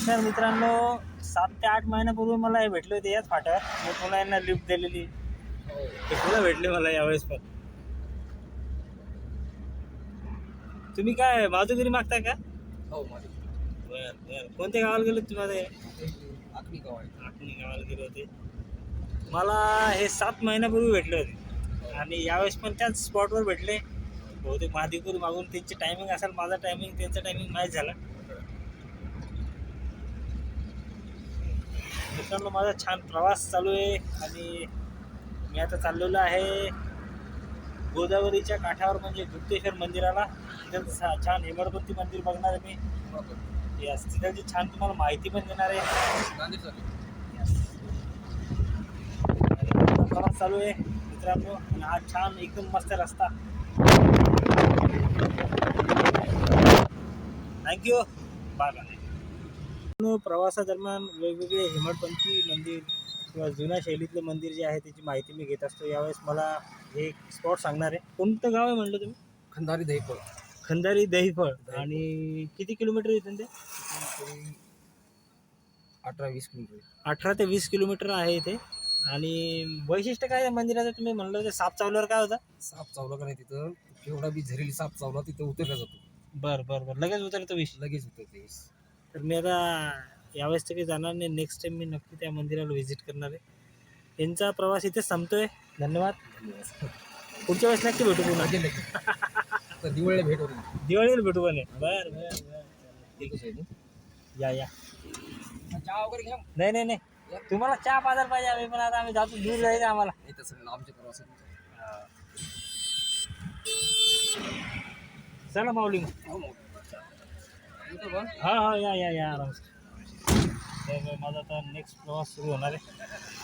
नमस्कार मित्रांनो सात ते आठ महिन्यापूर्वी मला हे भेटले होते याच फाट्यावर. मी पुन्हा यांना लिफ्ट दिलेली. ते पुन्हा भेटले मला यावेळेस पण. तुम्ही काय माधुगिरी मागताय का? हो माझे बर बर. कोणत्या गावाला गेले तुम्ही आता हे? आखणी गाव आहे. आखणी गावाला गेले होते. मला हे सात महिन्यापूर्वी भेटले होते. आणि यावेळेस पण त्याच स्पॉटवर भेटले. बहुतेक महादेवपुरी मागून त्यांची टायमिंग असेल माझा टायमिंग त्यांचं टायमिंग माहीत झालं. मित्रांनो माझा छान प्रवास चालू आहे आणि मी आता चाललेलो आहे गोदावरीच्या काठावर म्हणजे गुप्तेश्वर मंदिराला. तिथं छान हेमडपंथी मंदिर बघणार आहे मी. यस तिथलची छान तुम्हाला माहिती पण देणार आहे. प्रवास चालू आहे मित्रांनो. आणि हा छान एकदम मस्त रस्ता. थँक्यू बाय बाय प्रवासादरम्यान वेगवेगळे हेमडपंथी मंदिर किंवा जुन्या शैलीतलं मंदिर जे आहे त्याची माहिती मी घेत असतो. यावेळेस मला हे स्पॉट सांगणार आहे. कोणतं गाव आहे म्हणलं तुम्ही? खंदारी दहीफळ. खंदारी दहीफळ. आणि किती किलोमीटर इथून ते? अठरा वीस किलोमीटर. अठरा ते वीस किलोमीटर आहे इथे. आणि वैशिष्ट्य काय आहे मंदिराचं? तुम्ही म्हणलं होतं साप चावल्यावर काय होतं? साप चावला का नाही तिथं? केवढा बी झरेली साप चावला तिथं उतरला जातो. बरं बरं बरं. लगेच उतरतो विष? लगेच उतरते तर मी आता यावेळेस तर काही जाणार नाही. नेक्स्ट टाइम मी नक्की त्या मंदिराला व्हिजिट करणार आहे. यांचा प्रवास इथे संपतोय. धन्यवाद. पुढच्या वेळेस नक्की भेटू पुन्हा. दिवाळीला भेट दिवाळीला भेटू पण बरं आहे या या. चहा वगैरे घ्या नाही नाही नाही. तुम्हाला चहा पाजायला पाहिजे. आम्ही पण आता आम्ही जातो. दूर जायचं आम्हाला. प्रवास आहे. चला माऊली मग. हो हा हा या या या आराम. माझा आता नेक्स्ट प्रवास सुरू होणार आहे.